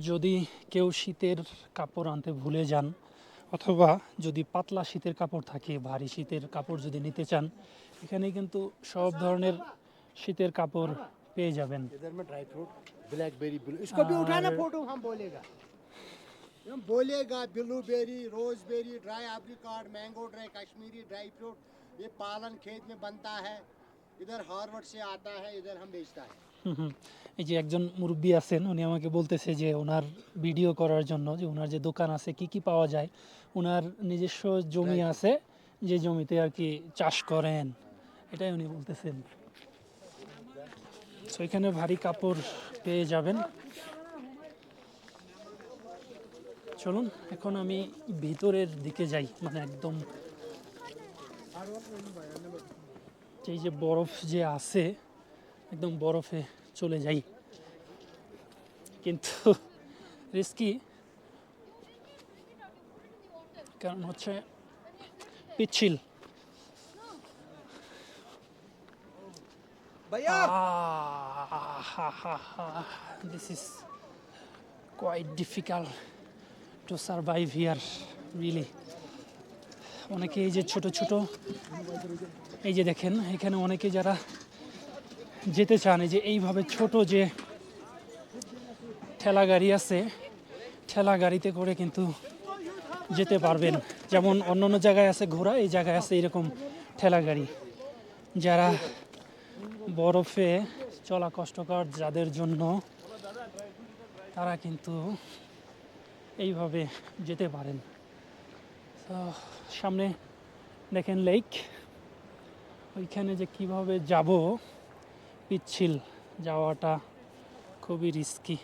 যদি কেউ শীতের কাপড় আনতে ভুলে যান অথবা যদি পাতলা শীতের কাপড় থাকে ভারী শীতের কাপড় যদি নিতে চান এখানে কিন্তু সব ধরনের শীতের কাপড় পেয়ে যাবেন इधर में ड्राई फ्रूट ब्लैकबेरी ब्लू इसको भी उठाना फोटो हम बोलेगा हम बोलेगा blueberry raspberry dry apricot mango dry Kashmiri dry fruit ये पालन खेत में बनता है इधर हार्वर्ड से आता है इधर हम बेचता है হুম হুম। এই যে একজন মুরব্বী আছেন উনি আমাকে বলতেছে যে ওনার ভিডিও করার জন্য যে ওনার যে দোকান আছে কি কি পাওয়া যায়? ওনার নিজস্ব জমি আছে যে জমিতে আর কি চাষ করেন। এটাই উনি বলতেছেন। সো এখানে ভারী কাপড় পেয়ে যাবেন। চলুন এখন আমি ভিতরের দিকে যাই। মানে একদম এই যে বরফ যে আছে একদম বরফে চলে যাই। কিন্তু রিস্কি। কারণ হচ্ছে পিচ্ছিল। This is quite difficult to survive here really অনেকে এই যে ছোট ছোট এই যে দেখেন এখানে অনেকে যারা যেতে চান এই যে এইভাবে ছোট যে ঠেলা গাড়ি আছে, ঠেলা গাড়িতে করে কিন্তু যেতে পারবেন। যেমন অন্য অন্য জায়গায় আছে ঘোড়া, এই জায়গায় আছে এরকম ঠেলা গাড়ি। যারা বরফে চলা কষ্টকর, যাদের জন্য তারা কিন্তু এইভাবে যেতে পারেন। তো সামনে দেখেন লেক ওইখানে যে কীভাবে যাব, পিচ্ছিল যাওয়াটা খুবই রিস্কি